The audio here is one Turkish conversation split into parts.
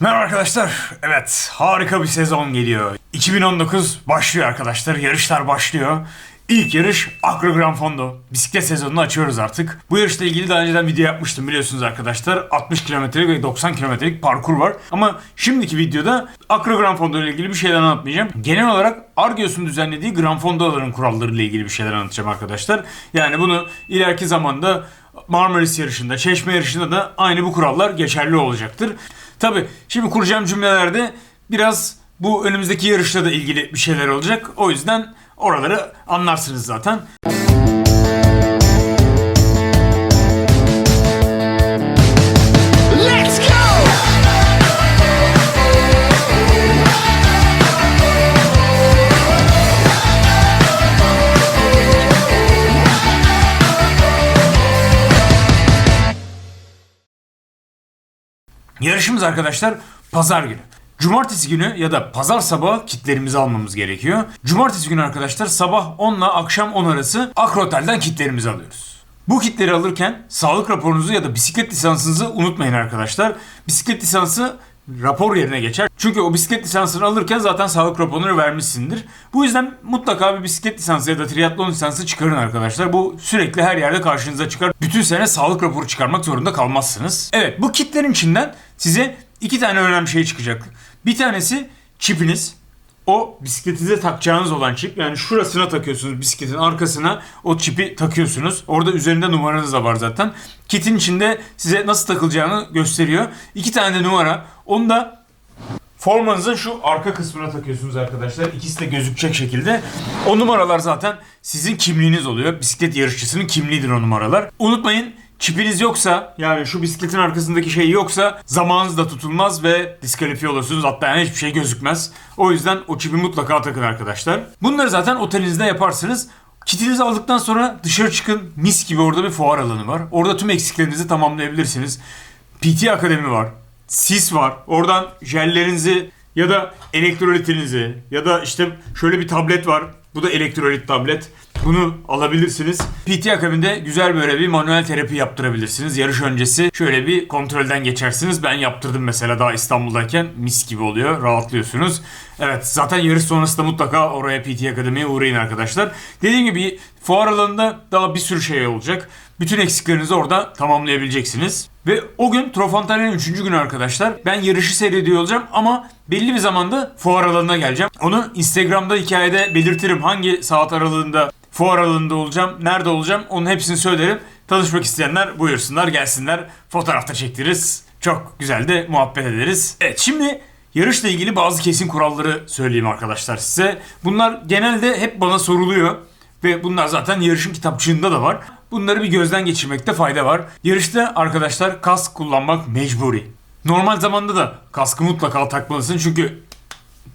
Merhaba arkadaşlar. Evet, harika bir sezon geliyor. 2019 başlıyor arkadaşlar. Yarışlar başlıyor. İlk yarış Agro Gran Fondo. Bisiklet sezonunu açıyoruz artık. Bu yarışla ilgili daha önceden video yapmıştım biliyorsunuz arkadaşlar. 60 kilometrelik ve 90 kilometrelik parkur var. Ama şimdiki videoda Agro Gran Fondo ile ilgili bir şeyler anlatmayacağım. Genel olarak Argios'un düzenlediği Gran Fondo'ların kuralları ile ilgili bir şeyler anlatacağım arkadaşlar. Yani bunu ileriki zamanda Marmaris yarışında, Çeşme yarışında da aynı bu kurallar geçerli olacaktır. Tabi şimdi kuracağım cümlelerde biraz bu önümüzdeki yarışla da ilgili bir şeyler olacak. O yüzden oraları anlarsınız zaten. Let's Yarışımız arkadaşlar pazar günü. Cumartesi günü ya da pazar sabahı kitlerimizi almamız gerekiyor. Cumartesi günü arkadaşlar sabah 10 ile akşam 10 arası Akrotel'den kitlerimizi alıyoruz. Bu kitleri alırken sağlık raporunuzu ya da bisiklet lisansınızı unutmayın arkadaşlar. Bisiklet lisansı rapor yerine geçer. Çünkü o bisiklet lisansını alırken zaten sağlık raporunu vermişsindir. Bu yüzden mutlaka bir bisiklet lisansı ya da triatlon lisansı çıkarın arkadaşlar. Bu sürekli her yerde karşınıza çıkar. Bütün sene sağlık raporu çıkarmak zorunda kalmazsınız. Evet bu kitlerin içinden size iki tane önemli şey çıkacak. Bir tanesi çipiniz. O bisikletinize takacağınız olan çip. Yani şurasına takıyorsunuz bisikletin arkasına o çipi takıyorsunuz. Orada üzerinde numaranız da var zaten. Kitin içinde size nasıl takılacağını gösteriyor. İki tane de numara. Onu da Formanızın şu arka kısmına takıyorsunuz arkadaşlar. İkisi de gözükecek şekilde. O numaralar zaten sizin kimliğiniz oluyor. Bisiklet yarışçısının kimliğidir o numaralar. Unutmayın çipiniz yoksa yani şu bisikletin arkasındaki şey yoksa zamanınız da tutulmaz ve diskalifiye olursunuz. Hatta yani hiçbir şey gözükmez. O yüzden o çipi mutlaka takın arkadaşlar. Bunları zaten otelinizde yaparsınız. Kitinizi aldıktan sonra dışarı çıkın. Mis gibi orada bir fuar alanı var. Orada tüm eksiklerinizi tamamlayabilirsiniz. PT Akademi var. Sis var. Oradan jellerinizi ya da elektrolitinizi ya da işte şöyle bir tablet var. Bu da elektrolit tablet. Bunu alabilirsiniz. PT akabinde güzel böyle bir manuel terapi yaptırabilirsiniz. Yarış öncesi şöyle bir kontrolden geçersiniz. Ben yaptırdım mesela daha İstanbul'dayken mis gibi oluyor. Rahatlıyorsunuz. Evet zaten yarış sonrası da mutlaka oraya PT Akademi'ye uğrayın arkadaşlar. Dediğim gibi fuar alanında daha bir sürü şey olacak. Bütün eksiklerinizi orada tamamlayabileceksiniz. Ve o gün Trofantalya'nın 3. günü arkadaşlar. Ben yarışı seyrediyor olacağım ama belli bir zamanda fuar alanına geleceğim. Onu Instagram'da hikayede belirtirim. Hangi saat aralığında fuar alanında olacağım, nerede olacağım onun hepsini söylerim. Tanışmak isteyenler buyursunlar gelsinler. Fotoğrafta çektiririz. Çok güzel de muhabbet ederiz. Evet şimdi yarışla ilgili bazı kesin kuralları söyleyeyim arkadaşlar size. Bunlar genelde hep bana soruluyor. Ve bunlar zaten yarışın kitapçığında da var. Bunları bir gözden geçirmekte fayda var. Yarışta arkadaşlar kask kullanmak mecburi. Normal zamanda da kaskı mutlaka takmalısın çünkü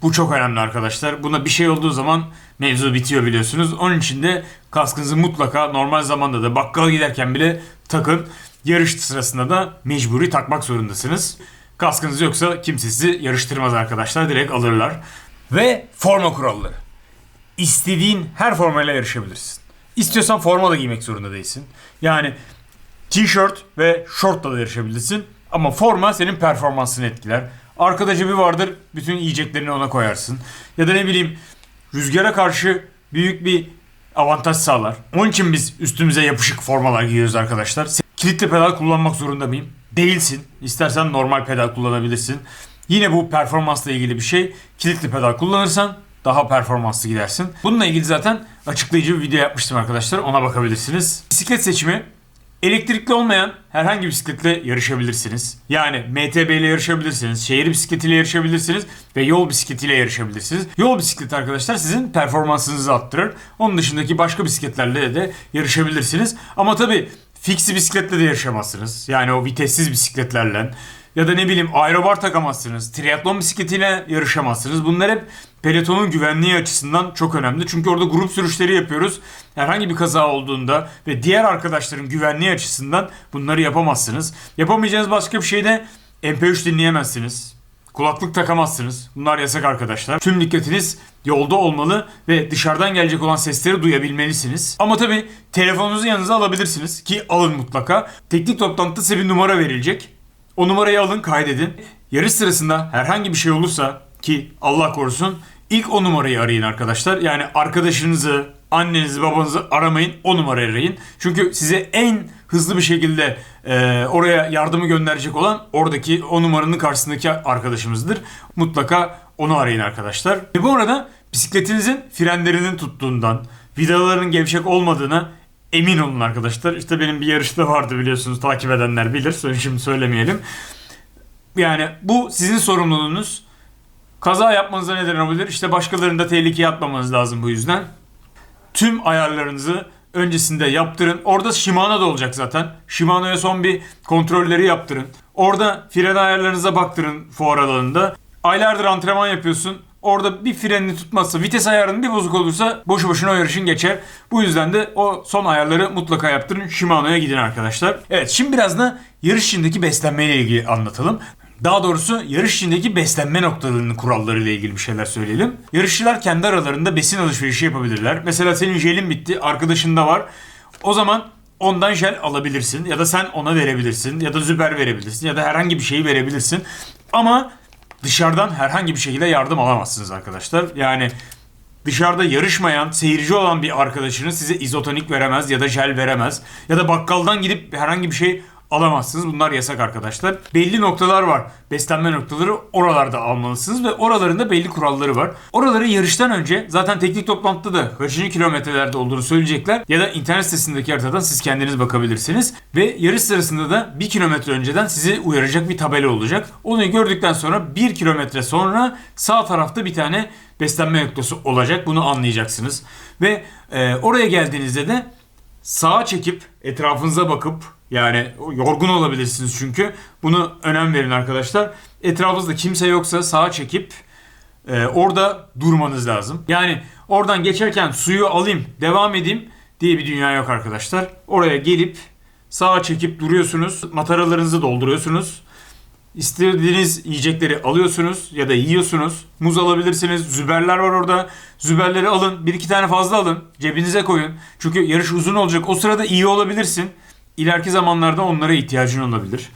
bu çok önemli arkadaşlar. Buna bir şey olduğu zaman mevzu bitiyor biliyorsunuz. Onun için de kaskınızı mutlaka normal zamanda da bakkala giderken bile takın. Yarış sırasında da mecburi takmak zorundasınız. Kaskınız yoksa kimse sizi yarıştırmaz arkadaşlar. Direkt alırlar. Ve forma kuralları. İstediğin her formayla yarışabilirsin. İstiyorsan forma da giymek zorunda değilsin. Yani t-shirt ve shortla da yarışabilirsin. Ama forma senin performansını etkiler. Arkada cebi vardır. Bütün yiyeceklerini ona koyarsın. Ya da ne bileyim rüzgara karşı büyük bir avantaj sağlar. Onun için biz üstümüze yapışık formalar giyiyoruz arkadaşlar. Kilitli pedal kullanmak zorunda mıyım? Değilsin. İstersen normal pedal kullanabilirsin. Yine bu performansla ilgili bir şey. Kilitli pedal kullanırsan daha performanslı gidersin. Bununla ilgili zaten açıklayıcı bir video yapmıştım arkadaşlar. Ona bakabilirsiniz. Bisiklet seçimi Elektrikli olmayan herhangi bir bisikletle yarışabilirsiniz. Yani MTB ile yarışabilirsiniz, şehir bisikletiyle yarışabilirsiniz ve yol bisikletiyle yarışabilirsiniz. Yol bisikleti arkadaşlar sizin performansınızı arttırır. Onun dışındaki başka bisikletlerle de yarışabilirsiniz. Ama tabii fiksi bisikletle de yarışamazsınız. Yani o vitessiz bisikletlerle ya da ne bileyim aerobar takamazsınız. Triatlon bisikletiyle yarışamazsınız. Bunlar hep pelotonun güvenliği açısından çok önemli. Çünkü orada grup sürüşleri yapıyoruz. Herhangi bir kaza olduğunda ve diğer arkadaşların güvenliği açısından bunları yapamazsınız. Yapamayacağınız başka bir şey de MP3 dinleyemezsiniz. Kulaklık takamazsınız. Bunlar yasak arkadaşlar. Tüm dikkatiniz yolda olmalı ve dışarıdan gelecek olan sesleri duyabilmelisiniz. Ama tabii telefonunuzu yanınıza alabilirsiniz ki alın mutlaka. Teknik toplantıda size bir numara verilecek. O numarayı alın kaydedin. yarış sırasında herhangi bir şey olursa ki Allah korusun ilk o numarayı arayın arkadaşlar. Yani arkadaşınızı, annenizi, babanızı aramayın o numarayı arayın. Çünkü size en hızlı bir şekilde e, oraya yardımı gönderecek olan oradaki o numaranın karşısındaki arkadaşımızdır. Mutlaka onu arayın arkadaşlar. Ve bu arada bisikletinizin frenlerinin tuttuğundan, vidaların gevşek olmadığına emin olun arkadaşlar. İşte benim bir yarışta vardı biliyorsunuz takip edenler bilir. Şimdi söylemeyelim. Yani bu sizin sorumluluğunuz. Kaza yapmanıza neden olabilir. İşte başkalarını da tehlikeye atmamanız lazım bu yüzden. Tüm ayarlarınızı öncesinde yaptırın. Orada Shimano da olacak zaten. Shimano'ya son bir kontrolleri yaptırın. Orada fren ayarlarınıza baktırın fuar alanında. Aylardır antrenman yapıyorsun. Orada bir frenini tutmazsa, vites ayarının bir bozuk olursa boşu boşuna o yarışın geçer. Bu yüzden de o son ayarları mutlaka yaptırın. Shimano'ya gidin arkadaşlar. Evet şimdi biraz da yarış içindeki beslenmeyle ilgili anlatalım. Daha doğrusu yarış içindeki beslenme noktalarının kuralları ile ilgili bir şeyler söyleyelim. Yarışçılar kendi aralarında besin alışverişi yapabilirler. Mesela senin jelin bitti, arkadaşında var. O zaman ondan jel alabilirsin ya da sen ona verebilirsin ya da züber verebilirsin ya da herhangi bir şeyi verebilirsin. Ama dışarıdan herhangi bir şekilde yardım alamazsınız arkadaşlar. Yani dışarıda yarışmayan, seyirci olan bir arkadaşınız size izotonik veremez ya da jel veremez. Ya da bakkaldan gidip herhangi bir şey alamazsınız. Bunlar yasak arkadaşlar. Belli noktalar var. Beslenme noktaları oralarda almalısınız ve oralarında belli kuralları var. Oraları yarıştan önce zaten teknik toplantıda da kaçıncı kilometrelerde olduğunu söyleyecekler. Ya da internet sitesindeki haritadan siz kendiniz bakabilirsiniz. Ve yarış sırasında da bir kilometre önceden sizi uyaracak bir tabela olacak. Onu gördükten sonra bir kilometre sonra sağ tarafta bir tane beslenme noktası olacak. Bunu anlayacaksınız. Ve e, oraya geldiğinizde de sağa çekip etrafınıza bakıp yani yorgun olabilirsiniz çünkü bunu önem verin arkadaşlar. Etrafınızda kimse yoksa sağa çekip e, orada durmanız lazım. Yani oradan geçerken suyu alayım devam edeyim diye bir dünya yok arkadaşlar. Oraya gelip sağa çekip duruyorsunuz. Mataralarınızı dolduruyorsunuz. İstediğiniz yiyecekleri alıyorsunuz ya da yiyorsunuz. Muz alabilirsiniz. Züberler var orada. Züberleri alın. Bir iki tane fazla alın. Cebinize koyun. Çünkü yarış uzun olacak. O sırada iyi olabilirsin. İleriki zamanlarda onlara ihtiyacın olabilir.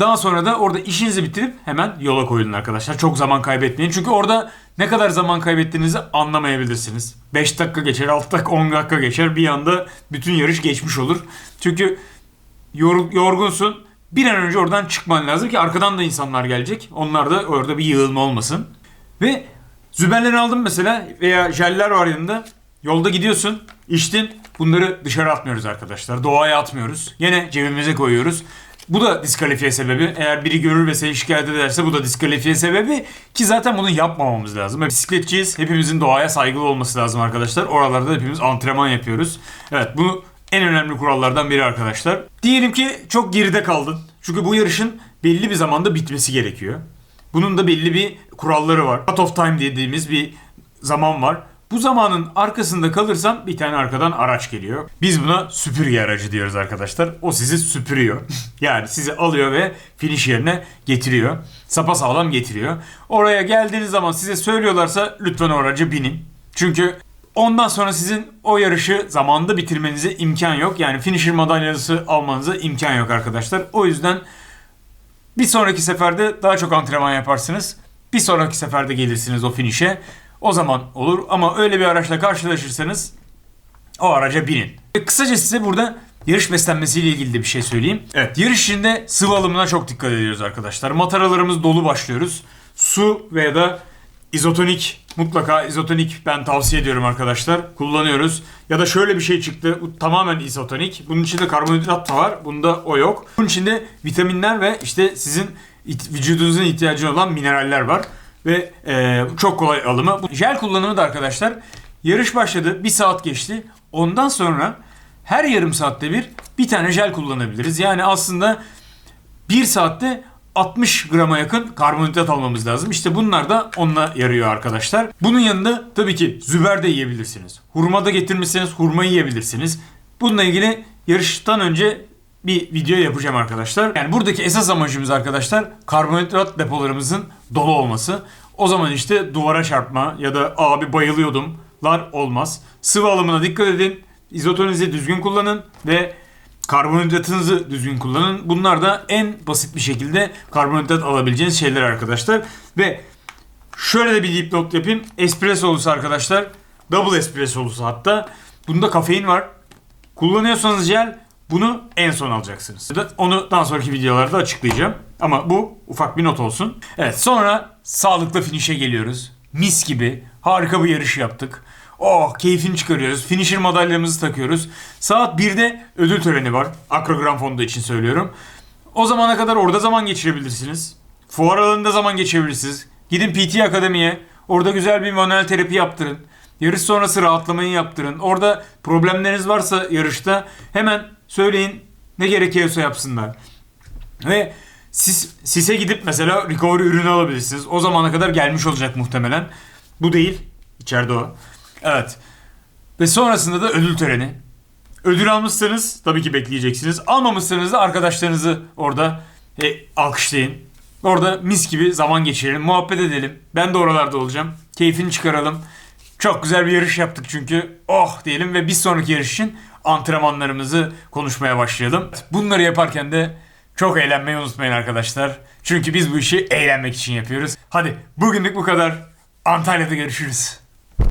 Daha sonra da orada işinizi bitirip hemen yola koyulun arkadaşlar. Çok zaman kaybetmeyin. Çünkü orada ne kadar zaman kaybettiğinizi anlamayabilirsiniz. 5 dakika geçer, 6 dakika, 10 dakika geçer. Bir anda bütün yarış geçmiş olur. Çünkü yor- yorgunsun. Bir an önce oradan çıkman lazım ki arkadan da insanlar gelecek. Onlar da orada bir yığılma olmasın. Ve züberleri aldım mesela veya jeller var yanında. Yolda gidiyorsun, içtin. Bunları dışarı atmıyoruz arkadaşlar. Doğaya atmıyoruz. Yine cebimize koyuyoruz. Bu da diskalifiye sebebi. Eğer biri görür ve seni şikayet ederse bu da diskalifiye sebebi. Ki zaten bunu yapmamamız lazım. Bisikletçiyiz. Hepimizin doğaya saygılı olması lazım arkadaşlar. Oralarda hepimiz antrenman yapıyoruz. Evet bu en önemli kurallardan biri arkadaşlar. Diyelim ki çok geride kaldın. Çünkü bu yarışın belli bir zamanda bitmesi gerekiyor. Bunun da belli bir kuralları var. Cut off time dediğimiz bir zaman var. Bu zamanın arkasında kalırsan bir tane arkadan araç geliyor. Biz buna süpürge aracı diyoruz arkadaşlar. O sizi süpürüyor. yani sizi alıyor ve finish yerine getiriyor. Sapa sağlam getiriyor. Oraya geldiğiniz zaman size söylüyorlarsa lütfen o araca binin. Çünkü ondan sonra sizin o yarışı zamanda bitirmenize imkan yok. Yani finisher madalyası almanıza imkan yok arkadaşlar. O yüzden bir sonraki seferde daha çok antrenman yaparsınız. Bir sonraki seferde gelirsiniz o finish'e. O zaman olur ama öyle bir araçla karşılaşırsanız o araca binin. Ve Kısaca size burada yarış beslenmesiyle ilgili de bir şey söyleyeyim. Evet yarış içinde sıvı alımına çok dikkat ediyoruz arkadaşlar. Mataralarımız dolu başlıyoruz. Su veya da izotonik mutlaka izotonik ben tavsiye ediyorum arkadaşlar. Kullanıyoruz. Ya da şöyle bir şey çıktı. Bu tamamen izotonik. Bunun içinde karbonhidrat da var. Bunda o yok. Bunun içinde vitaminler ve işte sizin vücudunuzun ihtiyacı olan mineraller var. Ve e, çok kolay alımı. Bu Jel kullanımı da arkadaşlar yarış başladı. Bir saat geçti. Ondan sonra her yarım saatte bir bir tane jel kullanabiliriz. Yani aslında bir saatte 60 grama yakın karbonhidrat almamız lazım. İşte bunlar da onunla yarıyor arkadaşlar. Bunun yanında tabii ki züber de yiyebilirsiniz. Hurma da getirmişseniz hurma yiyebilirsiniz. Bununla ilgili yarıştan önce bir video yapacağım arkadaşlar. Yani buradaki esas amacımız arkadaşlar karbonhidrat depolarımızın dolu olması. O zaman işte duvara çarpma ya da abi bayılıyordumlar olmaz. Sıvı alımına dikkat edin. İzotonizi düzgün kullanın ve Karbonhidratınızı düzgün kullanın. Bunlar da en basit bir şekilde karbonhidrat alabileceğiniz şeyler arkadaşlar. Ve şöyle de bir dipnot yapayım. Espressolusu arkadaşlar. Double espressolusu hatta. Bunda kafein var. Kullanıyorsanız jel bunu en son alacaksınız. Onu daha sonraki videolarda açıklayacağım. Ama bu ufak bir not olsun. Evet sonra sağlıklı finish'e geliyoruz. Mis gibi harika bir yarış yaptık. Oh keyfini çıkarıyoruz. Finisher madalyamızı takıyoruz. Saat 1'de ödül töreni var. Akrogram Fondu için söylüyorum. O zamana kadar orada zaman geçirebilirsiniz. Fuar alanında zaman geçirebilirsiniz. Gidin PT Akademi'ye. Orada güzel bir manuel terapi yaptırın. Yarış sonrası rahatlamayı yaptırın. Orada problemleriniz varsa yarışta hemen söyleyin ne gerekiyorsa yapsınlar. Ve siz sise gidip mesela recovery ürünü alabilirsiniz. O zamana kadar gelmiş olacak muhtemelen. Bu değil. İçeride o. Evet. Ve sonrasında da ödül töreni. Ödül almışsanız tabii ki bekleyeceksiniz. Almamışsanız da arkadaşlarınızı orada e, alkışlayın. Orada mis gibi zaman geçirelim, muhabbet edelim. Ben de oralarda olacağım. Keyfini çıkaralım. Çok güzel bir yarış yaptık çünkü. Oh diyelim ve bir sonraki yarış için antrenmanlarımızı konuşmaya başlayalım. Bunları yaparken de çok eğlenmeyi unutmayın arkadaşlar. Çünkü biz bu işi eğlenmek için yapıyoruz. Hadi bugünlük bu kadar. Antalya'da görüşürüz.